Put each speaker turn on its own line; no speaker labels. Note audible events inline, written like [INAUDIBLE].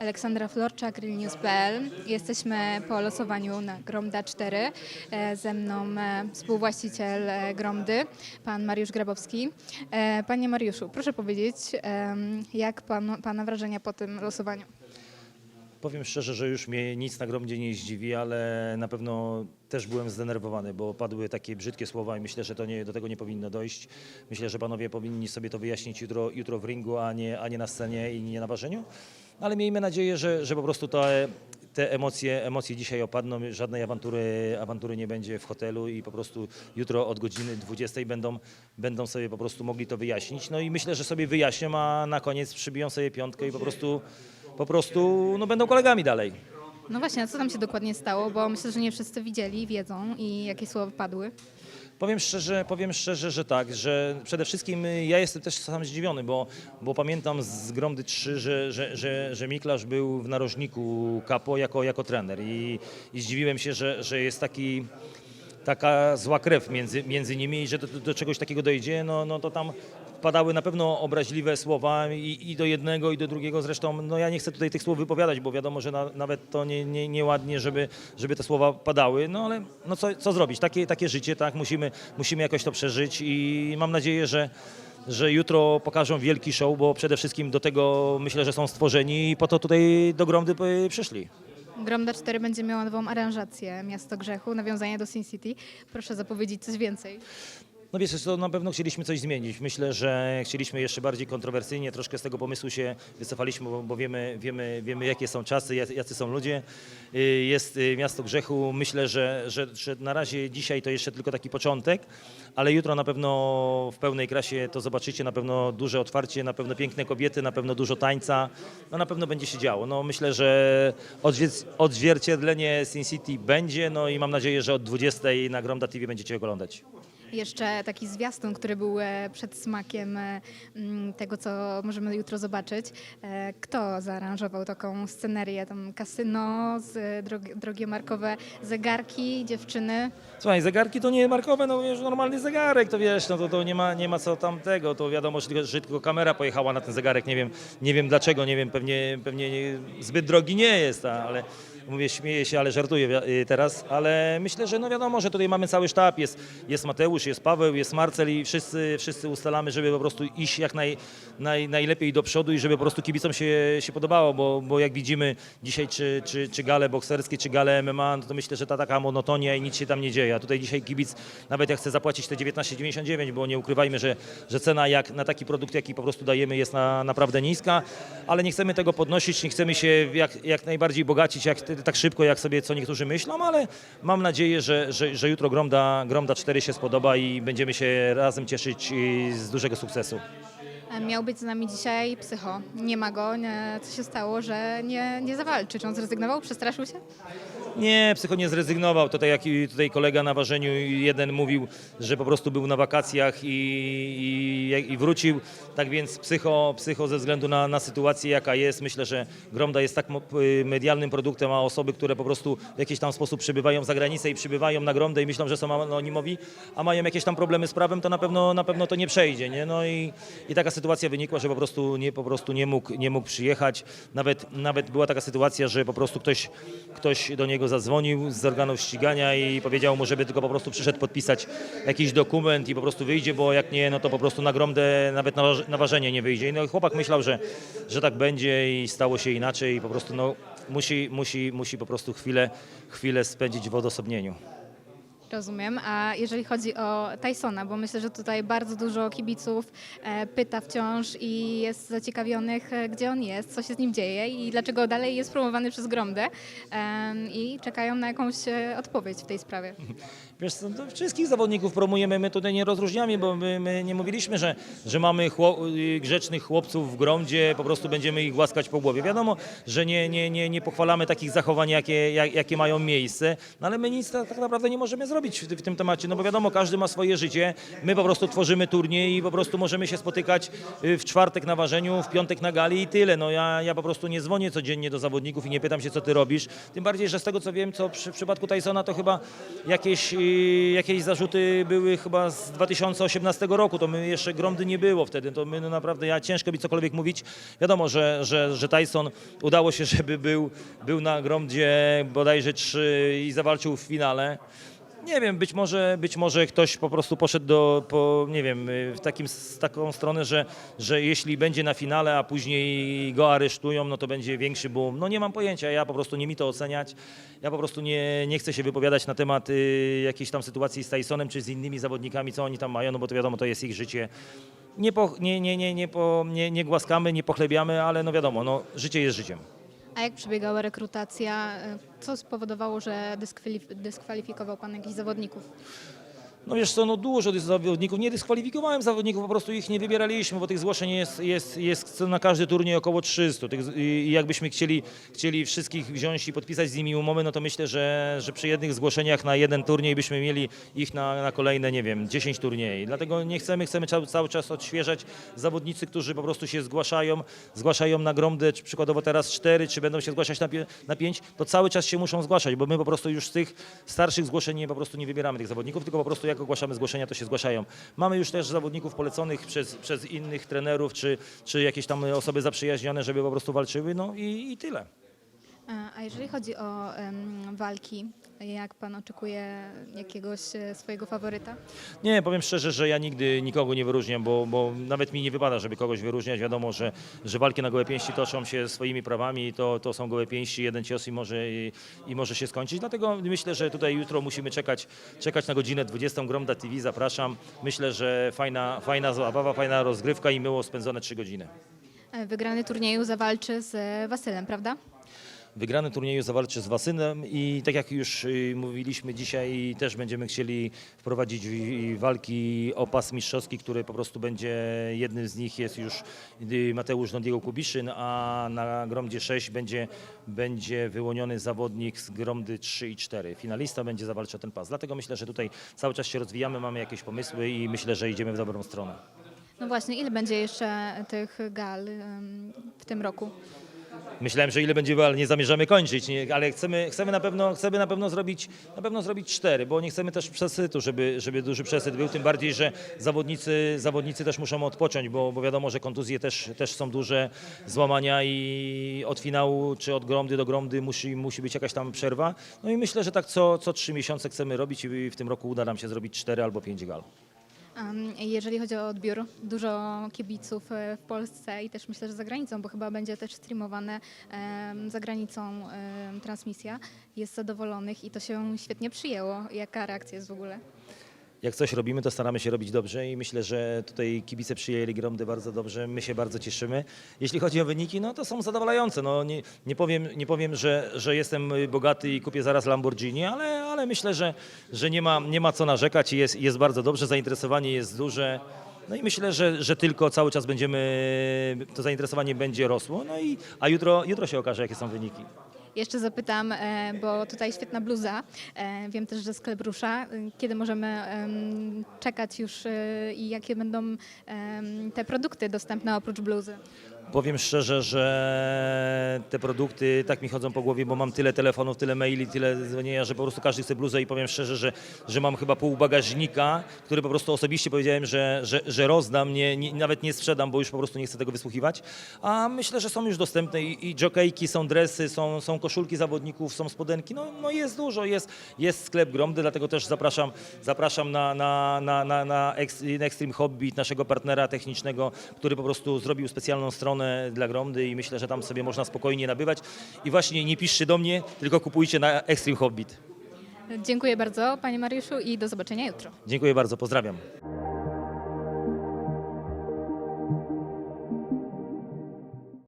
Aleksandra Florczak, Realnews.pl. Jesteśmy po losowaniu na Gromda 4. E, Ze mną e, współwłaściciel e, Gromdy, pan Mariusz Grabowski. Panie Mariuszu, proszę powiedzieć, jak pan, pana wrażenia po tym losowaniu?
Powiem szczerze, że już mnie nic na gromdzie nie zdziwi, ale na pewno też byłem zdenerwowany, bo padły takie brzydkie słowa i myślę, że to nie, do tego nie powinno dojść. Myślę, że panowie powinni sobie to wyjaśnić jutro, jutro w ringu, a nie, a nie na scenie i nie na ważeniu. Ale miejmy nadzieję, że, że po prostu te, te emocje, emocje dzisiaj opadną, żadnej awantury, awantury nie będzie w hotelu i po prostu jutro od godziny 20 będą, będą sobie po prostu mogli to wyjaśnić. No i myślę, że sobie wyjaśnią, a na koniec przybiją sobie piątkę i po prostu po prostu no, będą kolegami dalej.
No właśnie, a co tam się dokładnie stało? Bo myślę, że nie wszyscy widzieli, wiedzą i jakie słowa padły.
Powiem szczerze, powiem szczerze, że tak, że przede wszystkim ja jestem też sam zdziwiony, bo, bo pamiętam z Gromdy 3, że, że, że, że Miklasz był w narożniku Kapo jako, jako trener i, i zdziwiłem się, że, że jest taki taka zła krew między, między nimi i że do, do czegoś takiego dojdzie, no, no to tam padały na pewno obraźliwe słowa i, i do jednego, i do drugiego. Zresztą no ja nie chcę tutaj tych słów wypowiadać, bo wiadomo, że na, nawet to nie, nie, nieładnie, żeby, żeby te słowa padały. No ale no co, co zrobić? Takie, takie życie, tak? Musimy, musimy jakoś to przeżyć i mam nadzieję, że że jutro pokażą wielki show, bo przede wszystkim do tego myślę, że są stworzeni i po to tutaj do Gromdy y, przyszli.
Gromda 4 będzie miała nową aranżację Miasto Grzechu, nawiązanie do Sin City. Proszę zapowiedzieć coś więcej.
No wiesz, to na pewno chcieliśmy coś zmienić. Myślę, że chcieliśmy jeszcze bardziej kontrowersyjnie, troszkę z tego pomysłu się wycofaliśmy, bo, bo wiemy, wiemy, wiemy, jakie są czasy, jacy są ludzie. Y, Jest y, miasto grzechu. Myślę, że, że, że na razie dzisiaj to jeszcze tylko taki początek, ale jutro na pewno w pełnej krasie to zobaczycie, na pewno duże otwarcie, na pewno piękne kobiety, na pewno dużo tańca, no na pewno będzie się działo. No myślę, że odzwier- odzwierciedlenie Sin City będzie, no i mam nadzieję, że od 20 na Gromda TV będziecie oglądać.
Jeszcze taki zwiastun, który był e, przed smakiem e, m, tego, co możemy jutro zobaczyć. E, Kto zaaranżował taką scenerię? Tam kasyno, z, drogi, drogie markowe zegarki, dziewczyny.
Słuchaj, zegarki to nie markowe, no wiesz, normalny zegarek, to wiesz, no to, to nie, ma, nie ma co tam tego, to wiadomo, że tylko, że tylko kamera pojechała na ten zegarek, nie wiem, nie wiem dlaczego, nie wiem, pewnie, pewnie nie, zbyt drogi nie jest, ale mówię, śmieję się, ale żartuję y, teraz, ale myślę, że no wiadomo, że tutaj mamy cały sztab, jest, jest Mateusz, jest Paweł, jest Marcel i wszyscy, wszyscy ustalamy, żeby po prostu iść jak naj, naj, najlepiej do przodu i żeby po prostu kibicom się, się podobało, bo, bo jak widzimy dzisiaj czy, czy, czy gale bokserskie, czy gale MMA, no to myślę, że ta taka monotonia i nic się tam nie dzieje. A tutaj dzisiaj kibic, nawet jak chce zapłacić te 19,99, bo nie ukrywajmy, że, że cena jak na taki produkt, jaki po prostu dajemy jest na, naprawdę niska, ale nie chcemy tego podnosić, nie chcemy się jak, jak najbardziej bogacić jak, tak szybko, jak sobie co niektórzy myślą, ale mam nadzieję, że, że, że jutro Gromda, Gromda 4 się spodoba i będziemy się razem cieszyć i z dużego sukcesu.
E, Miał być z nami dzisiaj psycho. Nie ma go. Nie, co się stało, że nie, nie zawalczy? Czy on zrezygnował? Przestraszył się?
Nie, psycho nie zrezygnował. Tutaj jak i tutaj kolega na ważeniu jeden mówił, że po prostu był na wakacjach i, i, i wrócił. Tak więc psycho, psycho ze względu na, na sytuację jaka jest, myślę, że Gromda jest tak medialnym produktem, a osoby, które po prostu w jakiś tam sposób przybywają za granicę i przybywają na Gromdę i myślą, że są anonimowi, a mają jakieś tam problemy z prawem, to na pewno, na pewno to nie przejdzie. Nie? No i, i taka sytuacja wynikła, że po prostu nie, po prostu nie mógł, nie mógł przyjechać. Nawet, nawet była taka sytuacja, że po prostu ktoś, ktoś do niego zadzwonił z organów ścigania i powiedział mu, żeby tylko po prostu przyszedł podpisać jakiś dokument i po prostu wyjdzie, bo jak nie, no to po prostu na gromdę nawet na, waż- na ważenie nie wyjdzie. I no, chłopak myślał, że, że tak będzie i stało się inaczej i po prostu no, musi, musi, musi po prostu chwilę, chwilę spędzić w odosobnieniu.
Rozumiem. A jeżeli chodzi o Tysona, bo myślę, że tutaj bardzo dużo kibiców e, pyta wciąż i jest zaciekawionych, e, gdzie on jest, co się z nim dzieje i dlaczego dalej jest promowany przez Gromdę i czekają na jakąś e, odpowiedź w tej sprawie. [LAUGHS]
Wiesz, to wszystkich zawodników promujemy, my tutaj nie rozróżniamy, bo my, my nie mówiliśmy, że, że mamy chło, y, grzecznych chłopców w gromdzie, po prostu będziemy ich głaskać po głowie. Wiadomo, że nie, nie, nie, nie pochwalamy takich zachowań, jakie, jak, jakie mają miejsce, no ale my nic tak, tak naprawdę nie możemy zrobić. Zrobić w, w tym temacie, no bo wiadomo, każdy ma swoje życie, my po prostu tworzymy turniej i po prostu możemy się spotykać y, w czwartek na ważeniu, w piątek na gali i tyle. No ja, ja po prostu nie dzwonię codziennie do zawodników i nie pytam się, co ty robisz, tym bardziej, że z tego co wiem, co przy w przypadku Tysona to chyba jakieś, y, jakieś zarzuty były chyba z 2018 roku, to my jeszcze Gromdy nie było wtedy, to my no naprawdę, ja ciężko mi cokolwiek mówić. Wiadomo, że, że, że Tyson udało się, żeby był, był na Gromdzie bodajże trzy i zawalczył w finale. Nie wiem, być może, być może ktoś po prostu poszedł do, po, nie wiem, y, w takim, z taką stronę, że, że jeśli będzie na finale, a później go aresztują, no to będzie większy boom. No nie mam pojęcia, ja po prostu nie mi to oceniać. Ja po prostu nie, nie chcę się wypowiadać na temat y, jakiejś tam sytuacji z Tysonem czy z innymi zawodnikami, co oni tam mają, no bo to wiadomo, to jest ich życie. Nie, po, nie, nie, nie, nie, po, nie, nie głaskamy, nie pochlebiamy, ale no wiadomo, no, życie jest życiem.
A jak przebiegała rekrutacja? Co spowodowało, że dyskwalif- dyskwalifikował pan jakichś zawodników?
No wiesz co, no dużo tych zawodników, nie dyskwalifikowałem zawodników, po prostu ich nie wybieraliśmy, bo tych zgłoszeń jest, jest, jest na każdy turniej około 300. Tych, I jakbyśmy chcieli, chcieli wszystkich wziąć i podpisać z nimi umowy, no to myślę, że, że przy jednych zgłoszeniach na jeden turniej byśmy mieli ich na, na kolejne, nie wiem, 10 turniej. Dlatego nie chcemy, chcemy cały, cały czas odświeżać zawodnicy, którzy po prostu się zgłaszają, zgłaszają na Gromdę, czy przykładowo teraz 4, czy będą się zgłaszać na, na 5, to cały czas się muszą zgłaszać, bo my po prostu już z tych starszych zgłoszeń nie, po prostu nie wybieramy tych zawodników, tylko po prostu jak ogłaszamy zgłoszenia, to się zgłaszają. Mamy już też zawodników poleconych przez, przez innych trenerów, czy, czy jakieś tam osoby zaprzyjaźnione, żeby po prostu walczyły, no i, i tyle.
A jeżeli chodzi o walki, jak pan oczekuje jakiegoś e, swojego faworyta?
Nie, powiem szczerze, że ja nigdy nikogo nie wyróżniam, bo, bo nawet mi nie wypada, żeby kogoś wyróżniać. Wiadomo, że, że walki na gołe pięści toczą się swoimi prawami, to, to są gołe pięści, jeden cios i może, i, i może się skończyć. Dlatego myślę, że tutaj jutro musimy czekać, czekać na godzinę 20. Gromda TV, zapraszam. Myślę, że fajna, fajna zabawa, fajna rozgrywka i miło spędzone 3 godziny.
E, Wygrany turnieju zawalczy z Wasylem, prawda?
Wygrany turnieju zawalczy z Wasynem i tak jak już y, mówiliśmy dzisiaj, też będziemy chcieli wprowadzić walki o pas mistrzowski, który po prostu będzie, jednym z nich jest już y, Mateusz Nodiego Kubiszyn, a na Gromdzie 6 będzie, będzie wyłoniony zawodnik z Gromdy 3 i 4. Finalista będzie zawalczył ten pas. Dlatego myślę, że tutaj cały czas się rozwijamy, mamy jakieś pomysły i myślę, że idziemy w dobrą stronę.
No właśnie, ile będzie jeszcze tych gal w tym roku?
Myślałem, że ile będzie, ale nie zamierzamy kończyć, nie, ale chcemy, chcemy, na pewno, chcemy na pewno zrobić na pewno zrobić cztery, bo nie chcemy też przesytu, żeby, żeby duży przesyt był, tym bardziej, że zawodnicy, zawodnicy też muszą odpocząć, bo, bo wiadomo, że kontuzje też, też są duże, złamania i od finału czy od gromdy do gromdy musi, musi być jakaś tam przerwa. No i myślę, że tak co, co trzy miesiące chcemy robić i w tym roku uda nam się zrobić cztery albo pięć gal.
Jeżeli chodzi o odbiór, dużo kibiców e, w Polsce i też myślę, że za granicą, bo chyba będzie też streamowane za granicą transmisja, jest zadowolonych i to się świetnie przyjęło. Jaka reakcja jest w ogóle?
Jak coś robimy, to staramy się robić dobrze i myślę, że tutaj kibice przyjęli Gromdy bardzo dobrze. My się bardzo cieszymy. Jeśli chodzi o wyniki, no to są zadowalające. No, nie, nie powiem, nie powiem że, że jestem bogaty i kupię zaraz Lamborghini, ale, ale myślę, że, że nie, ma, nie ma co narzekać i jest, jest bardzo dobrze. Zainteresowanie jest duże. No i myślę, że, że tylko cały czas będziemy, to zainteresowanie będzie rosło. No i, a jutro, jutro się okaże, jakie są wyniki.
Jeszcze zapytam, e, bo tutaj świetna bluza. E, Wiem też, że sklep rusza. E, Kiedy możemy em, czekać już i jakie będą te produkty dostępne oprócz bluzy?
Powiem szczerze, że te produkty tak mi chodzą po głowie, bo mam tyle telefonów, tyle maili, tyle dzwonienia, że po prostu każdy chce bluzę i powiem szczerze, że, że mam chyba pół bagażnika, który po prostu osobiście powiedziałem, że, że, że rozdam, nie, nie, nawet nie sprzedam, bo już po prostu nie chcę tego wysłuchiwać. A myślę, że są już dostępne i, i jokejki, są dresy, są, są koszulki zawodników, są spodenki, no, no jest dużo, jest, jest sklep Gromdy, dlatego też zapraszam, zapraszam na, na, na, na, na Ex- Extreme Hobby, naszego partnera technicznego, który po prostu zrobił specjalną stronę dla Gromdy i myślę, że tam sobie można spokojnie nabywać. I właśnie nie piszcie do mnie, tylko kupujcie na Extreme Hobbit.
Dziękuję bardzo, Panie Mariuszu, i do zobaczenia jutro.
Dziękuję bardzo, pozdrawiam.